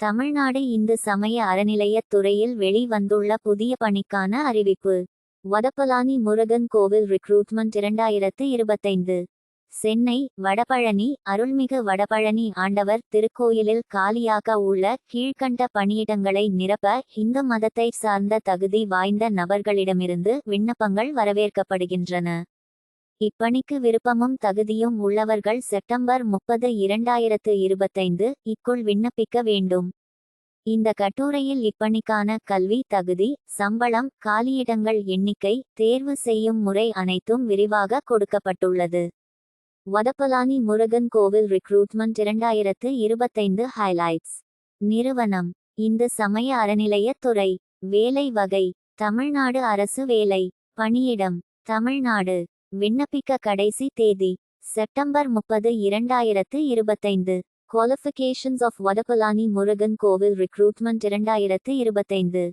தமிழ்நாடு இந்து சமய அறநிலையத் துறையில் வெளிவந்துள்ள புதிய பணிக்கான அறிவிப்பு. வடபழனி முருகன் கோவில் ரிக்ரூட்மெண்ட் இரண்டாயிரத்து இருபத்தைந்து. சென்னை வடபழனி அருள்மிகு வடபழனி ஆண்டவர் திருக்கோயிலில் காலியாக உள்ள கீழ்க்கண்ட பணியிடங்களை நிரப்ப இந்து மதத்தை சார்ந்த தகுதி வாய்ந்த நபர்களிடமிருந்து விண்ணப்பங்கள் வரவேற்கப்படுகின்றன. இப்பணிக்கு விருப்பமும் தகுதியும் உள்ளவர்கள் செப்டம்பர் முப்பது இரண்டாயிரத்து இருபத்தைந்து இக்குள் விண்ணப்பிக்க வேண்டும். இந்த கட்டுரையில் இப்பணிக்கான கல்வி தகுதி சம்பளம் காலியிடங்கள் எண்ணிக்கை தேர்வு செய்யும் முறை அனைத்தும் விரிவாக கொடுக்கப்பட்டுள்ளது. வதப்பலானி முருகன் கோவில் ரிக்ரூட்மெண்ட் இரண்டாயிரத்து இருபத்தைந்து ஹைலைட்ஸ் நிறுவனம். இந்து சமய அறநிலையத் துறை. வேலை வகை. தமிழ்நாடு அரசு வேலை. பணியிடம். தமிழ்நாடு. விண்ணப்பிக்க கடைசி தேதி செப்டம்பர் முப்பது இரண்டாயிரத்து இருபத்தைந்து. குவாலிஃபிகேஷன்ஸ் ஆஃப் வடபழனி முருகன் கோவில் ரிக்ரூட்மெண்ட் இரண்டாயிரத்து இருபத்தைந்து.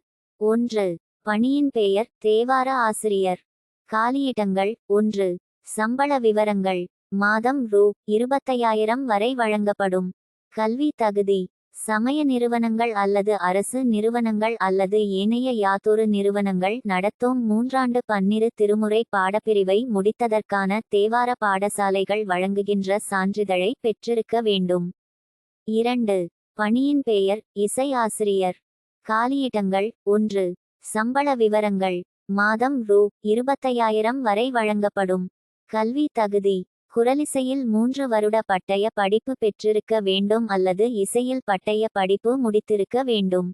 ஒன்று பணியின் பெயர் தேவார ஆசிரியர். காலியிடங்கள் ஒன்று சம்பள விவரங்கள். மாதம் ரூ. இருபத்தையாயிரம் வரை வழங்கப்படும். கல்வி தகுதி சமய நிறுவனங்கள் அல்லது அரசு நிறுவனங்கள் அல்லது ஏனைய யாதொரு நிறுவனங்கள் நடத்தும். மூன்றாண்டு பன்னிரு திருமுறை பாடப்பிரிவை முடித்ததற்கான தேவார பாடசாலைகள் வழங்குகின்ற சான்றிதழை பெற்றிருக்க வேண்டும். இரண்டு பணியின் பெயர் இசை ஆசிரியர். காலியிடங்கள் ஒன்று சம்பள விவரங்கள். மாதம் ரூ. இருபத்தையாயிரம் வரை வழங்கப்படும். கல்வி தகுதி குரலிசையில் மூன்று வருட பட்டய படிப்பு பெற்றிருக்க வேண்டும் அல்லது இசையில் பட்டய படிப்பு முடித்திருக்க வேண்டும்.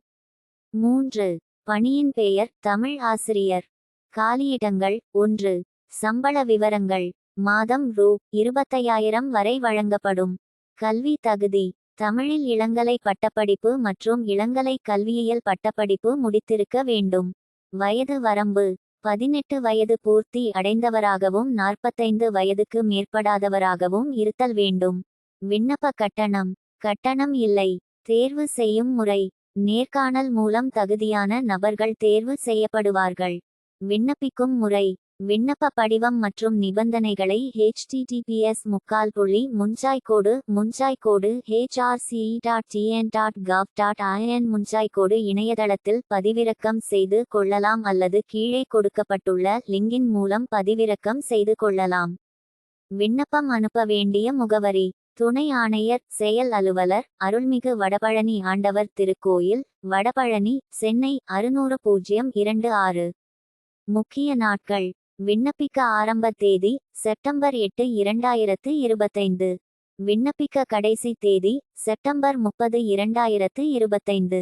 மூன்று. பணியின் பெயர் தமிழ் ஆசிரியர். காலியிடங்கள். ஒன்று. சம்பள விவரங்கள். மாதம் ரூ. இருபத்தையாயிரம் வரை வழங்கப்படும். கல்வி தகுதி. தமிழில் இளங்கலை பட்டப்படிப்பு மற்றும் இளங்கலை கல்வியியல் பட்டப்படிப்பு முடித்திருக்க வேண்டும். வயது வரம்பு. பதினெட்டு வயது பூர்த்தி அடைந்தவராகவும் நாற்பத்தைந்து வயதுக்கு மேற்படாதவராகவும் இருத்தல் வேண்டும். விண்ணப்ப கட்டணம். கட்டணம் இல்லை. தேர்வு செய்யும் முறை. நேர்காணல் மூலம் தகுதியான நபர்கள் தேர்வு செய்யப்படுவார்கள். விண்ணப்பிக்கும் முறை. விண்ணப்ப படிவம் மற்றும் நிபந்தனைகளை ஹெச்டிடிபிஎஸ் முக்கால் புள்ளி முன்சாய்கோடு முன்சாய்கோடு HRCE dot TN dot gov dot IN முன்சாய்கோடு இணையதளத்தில் பதிவிறக்கம் செய்து கொள்ளலாம் அல்லது கீழே கொடுக்கப்பட்டுள்ள லிங்கின் மூலம் பதிவிறக்கம் செய்து கொள்ளலாம். விண்ணப்பம் அனுப்ப வேண்டிய முகவரி துணை ஆணையர் செயல் அலுவலர் அருள்மிகு வடபழனி ஆண்டவர் திருக்கோயில் வடபழனி சென்னை அறுநூறு பூஜ்ஜியம் இரண்டு ஆறு. முக்கிய நாட்கள் விண்ணப்பிக்க ஆரம்ப தேதி செப்டம்பர் எட்டு இரண்டாயிரத்து இருபத்தைந்து. விண்ணப்பிக்க கடைசி தேதி செப்டம்பர் முப்பது இரண்டாயிரத்து இருபத்தைந்து.